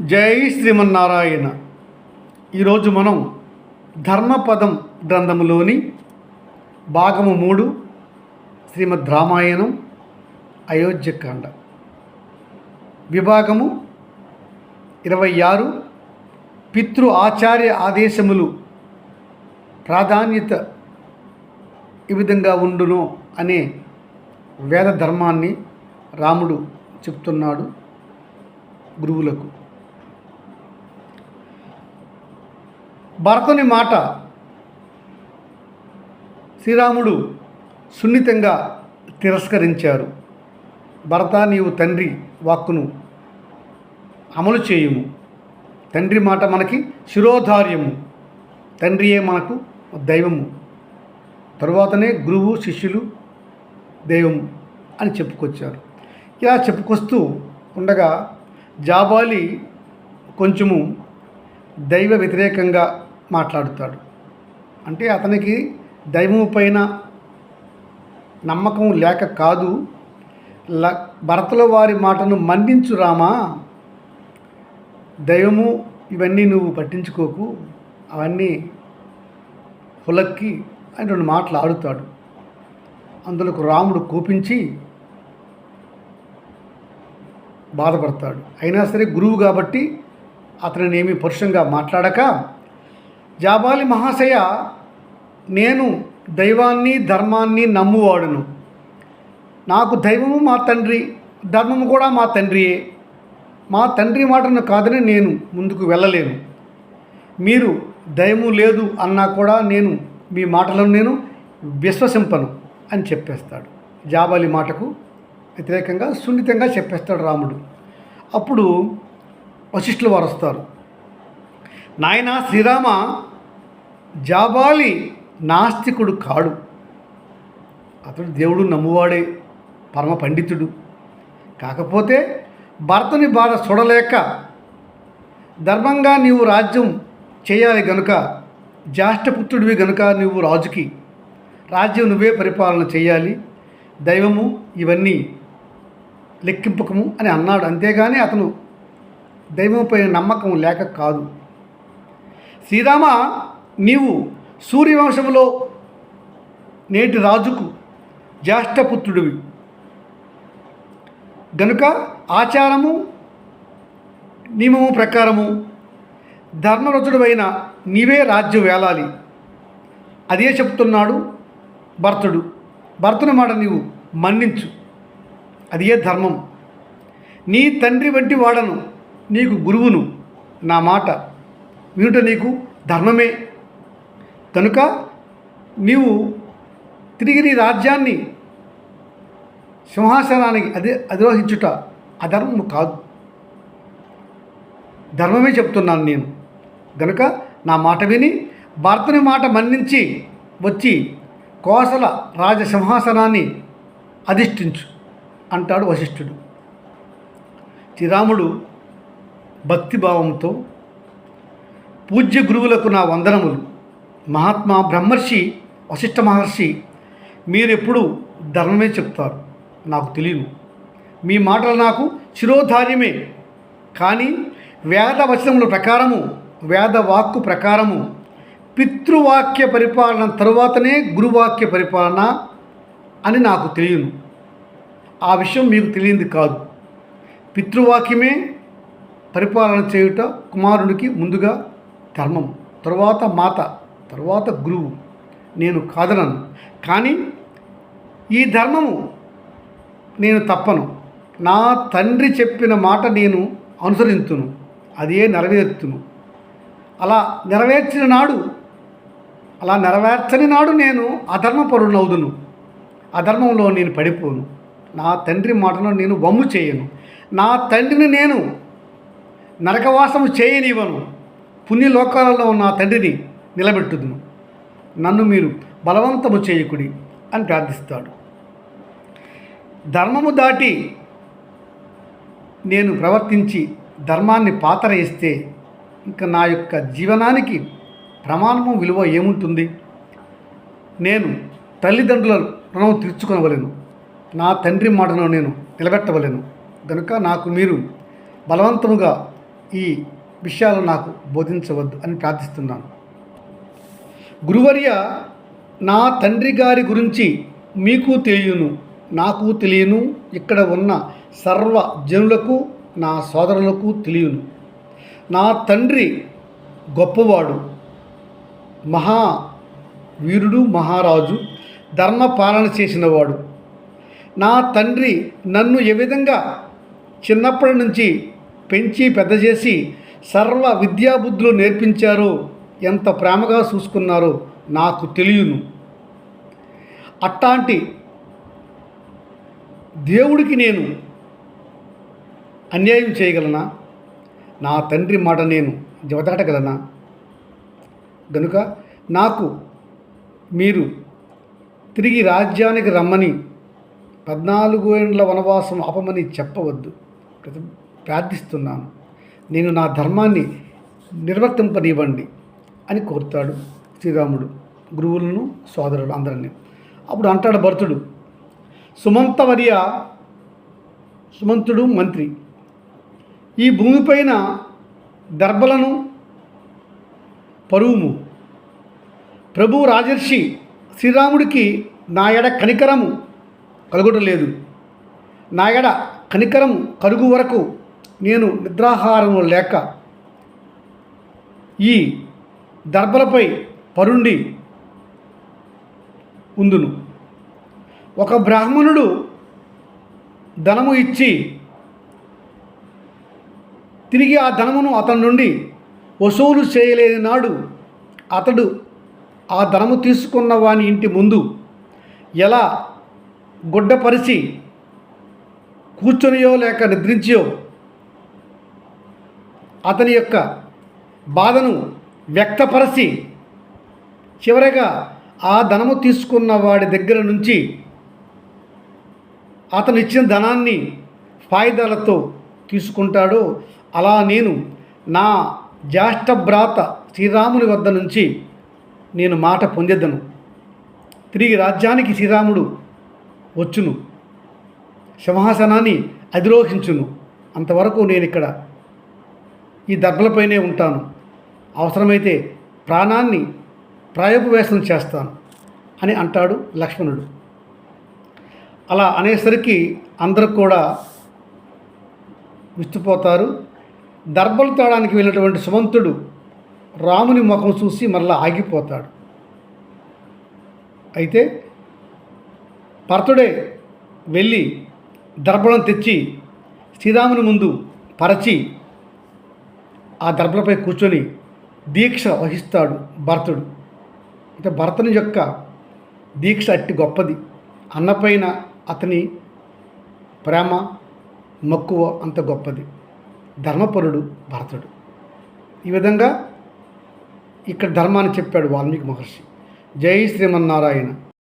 జై శ్రీమన్నారాయణ. ఈరోజు మనం ధర్మపదం గ్రంథములోని భాగము మూడు శ్రీమద్ రామాయణం అయోధ్యకాండ. విభాగము ఇరవై ఆరు పితృ ఆచార్య ఆదేశములు ప్రాధాన్యత ఈ విధంగా ఉండును అనే వేద ధర్మాన్ని రాముడు చెప్తున్నాడు గురువులకు. భరతుని మాట శ్రీరాముడు సున్నితంగా తిరస్కరించారు. భరత నీవు తండ్రి వాక్కును అమలు చేయుము. తండ్రి మాట మనకి శిరోధార్యము. తండ్రియే మనకు దైవము. తరువాతనే గురువు శిష్యులు దైవము అని చెప్పుకొచ్చారు. ఇలా చెప్పుకొస్తూ ఉండగా జాబాలి కొంచెము దైవ వ్యతిరేకంగా మాట్లాడుతాడు. అంటే అతనికి దైవము పైన నమ్మకం లేక కాదు ల భరతల వారి మాటను మన్నించు రామా దైవము ఇవన్నీ నువ్వు పట్టించుకోకు అవన్నీ హులక్కి అని రెండు మాటలు ఆడుతాడు. అందులోకి రాముడు కోపించి బాధపడతాడు. అయినా సరే గురువు కాబట్టి అతనిని ఏమీ పరుషంగా మాట్లాడక జాబాలి మహాశయ నేను దైవాన్ని ధర్మాన్ని నమ్మువాడును. నాకు దైవము మా తండ్రి ధర్మము కూడా మా తండ్రియే. మా తండ్రి మాటను కాదని నేను ముందుకు వెళ్ళలేను. మీరు దయము లేదు అన్నా కూడా నేను మీ మాటలను నేను విశ్వసింపను అని చెప్పేస్తాడు. జాబాలి మాటకు వ్యతిరేకంగా సున్నితంగా చెప్పేస్తాడు రాముడు. అప్పుడు వశిష్ఠులు వారు వస్తారు. నాయన శ్రీరామ జాబాలి నాస్తికుడు కాడు. అతడు దేవుడు నమ్మువాడే పరమ పండితుడు. కాకపోతే భర్తని బాధ చూడలేక ధర్మంగా నీవు రాజ్యం చేయాలి గనుక జ్యేష్ఠపుత్రుడివి గనుక నువ్వు రాజుకి రాజ్యం నువ్వే పరిపాలన చేయాలి దైవము ఇవన్నీ లెక్కింపకము అని అన్నాడు. అంతేగాని అతను దైవంపై నమ్మకం లేక కాదు. శ్రీరామ నీవు సూర్యవంశంలో నేటి రాజుకు జ్యేష్ఠపుత్రుడివి. గనుక ఆచారము నియమము ప్రకారము ధర్మరచుడువైన నీవే రాజ్యం వేలాలి. అదే చెప్తున్నాడు భర్తుడు. భర్తుని మాట నీవు మన్నించు. అదే ధర్మం. నీ తండ్రి వంటి వాడను నీకు గురువును. నా మాట వినుట నీకు ధర్మమే. కనుక నీవు తిరిగి నీ రాజ్యాన్ని సింహాసనానికి అదే అధిరోహించుట అధర్మము కాదు. ధర్మమే చెప్తున్నాను నేను. గనుక నా మాట విని భర్తని మాట మన్నించి వచ్చి కోసల రాజసింహాసనాన్ని అధిష్ఠించు అంటాడు వశిష్ఠుడు. శ్రీరాముడు భక్తిభావంతో పూజ్య గురువులకు నా వందనములు. మహాత్మా బ్రహ్మర్షి వశిష్ఠ మహర్షి మీరెప్పుడు ధర్మమే చెప్తారు. నాకు తెలియదు మీ మాటలు నాకు శిరోధార్యమే. కానీ వేద వచనముల ప్రకారము వేద వాక్కు ప్రకారము పితృవాక్య పరిపాలన తరువాతనే గురువాక్య పరిపాలన అని నాకు తెలియను ఆ విషయం మీకు తెలియంది కాదు. పితృవాక్యమే పరిపాలన చేయుట కుమారుడికి ముందుగా ధర్మం తరువాత మాత. తరువాత గురువు. నేను కాదనను. కానీ ఈ ధర్మము నేను తప్పను. నా తండ్రి చెప్పిన మాట నేను అనుసరించును. అదే నెరవేర్చును. అలా నెరవేర్చిన నాడు అలా నెరవేర్చని నాడు నేను అధర్మపరునవుదును అధర్మంలో నేను పడిపోను. నా తండ్రి మాటను నేను వమ్ము చేయను. నా తండ్రిని నేను నరకవాసము చేయనివ్వను. పుణ్యలోకాలలో నా తండ్రిని నిలబెట్టుదును. నన్ను మీరు బలవంతము చేయకుడి అని ప్రార్థిస్తాడు. ధర్మము దాటి నేను ప్రవర్తించి ధర్మాన్ని పాతర ఇస్తే ఇంకా నా యొక్క జీవనానికి ప్రమాణము విలువ ఏముంటుంది? నేను తల్లిదండ్రుల రుణం తీర్చుకొనవలేను. నా తండ్రి మాటను నేను నిలబెట్టవలేను. కనుక నాకు మీరు బలవంతముగా ఈ విషయాలు నాకు బోధించవద్దు అని ప్రార్థిస్తున్నాను. గురువర్య నా తండ్రి గారి గురించి మీకు తెలియను నాకు తెలియను ఇక్కడ ఉన్న సర్వ జనులకు నా సోదరులకు తెలియను. నా తండ్రి గొప్పవాడు మహా వీరుడు మహారాజు ధర్మ పాలన చేసినవాడు. నా తండ్రి నన్ను ఏ విధంగా చిన్నప్పటి నుంచి పెంచి పెద్ద చేసి సర్వ విద్యాబుద్ధులు నేర్పించారో ఎంత ప్రేమగా చూసుకున్నారో నాకు తెలియను. అట్లాంటి దేవుడికి నేను అన్యాయం చేయగలనా? నా తండ్రి మాట నేను జవదాటగలనా గనుక నాకు మీరు తిరిగి రాజ్యానికి రమ్మని పద్నాలుగు ఏండ్ల వనవాసం ఆపమని చెప్పవద్దు. ప్రతి- ప్రార్థిస్తున్నాను. నేను నా ధర్మాన్ని నిర్వర్తింపనివ్వండి. అని కోరుతాడు శ్రీరాముడు గురువులను సోదరుడు అందరినీ. అప్పుడు అంటాడు భరతుడు సుమంతవర్య సుమంతుడు మంత్రి ఈ భూమిపైన దర్భలను పరువుము. ప్రభు రాజర్షి శ్రీరాముడికి నా ఎడ కనికరము కలుగుటలేదు. నా ఎడ కనికరము కలుగు వరకు నేను నిద్రాహారము లేక ఈ దర్భలపై పరుండి ఉందును. ఒక బ్రాహ్మణుడు ధనము ఇచ్చి తిరిగి ఆ ధనమును అతని నుండి వసూలు చేయలేని నాడు అతడు ఆ ధనము తీసుకున్న వాని ఇంటి ముందు ఎలా గుడ్డపరిచి కూర్చొనియో లేక నిద్రించియో అతని యొక్క బాధను వ్యక్తపరచి చివరగా ఆ ధనము తీసుకున్న వాడి దగ్గర నుంచి అతను ఇచ్చిన ధనాన్ని ఫాయిదాలతో తీసుకుంటాడో. అలా నేను నా జ్యేష్ఠభ్రాత శ్రీరాముని వద్ద నుంచి నేను మాట పొందిద్దను తిరిగి రాజ్యానికి శ్రీరాముడు వచ్చును. సింహాసనాన్ని అధిరోహించును. అంతవరకు నేను ఇక్కడ ఈ దర్భలపైనే ఉంటాను. అవసరమైతే ప్రాణాన్ని ప్రాయోపవేశం చేస్తాను అని అంటాడు లక్ష్మణుడు. అలా అనేసరికి అందరూ కూడా విస్తుపోతారు. దర్భలు తేడానికి వెళ్ళినటువంటి సుమంతుడు రాముని ముఖం చూసి మరలా ఆగిపోతాడు. అయితే భరతుడే వెళ్ళి దర్భలను తెచ్చి శ్రీరాముని ముందు పరచి ఆ దర్భలపై కూర్చొని దీక్ష వహిస్తాడు భరతుడు. అంటే భరతుని యొక్క దీక్ష అట్టి గొప్పది. అన్నపైన అతని ప్రేమ మక్కువ అంత గొప్పది. ధర్మపరుడు భరతుడు. ఈ విధంగా ఇక్కడ ధర్మాన్ని చెప్పాడు వాల్మీకి మహర్షి. జై శ్రీమన్నారాయణ.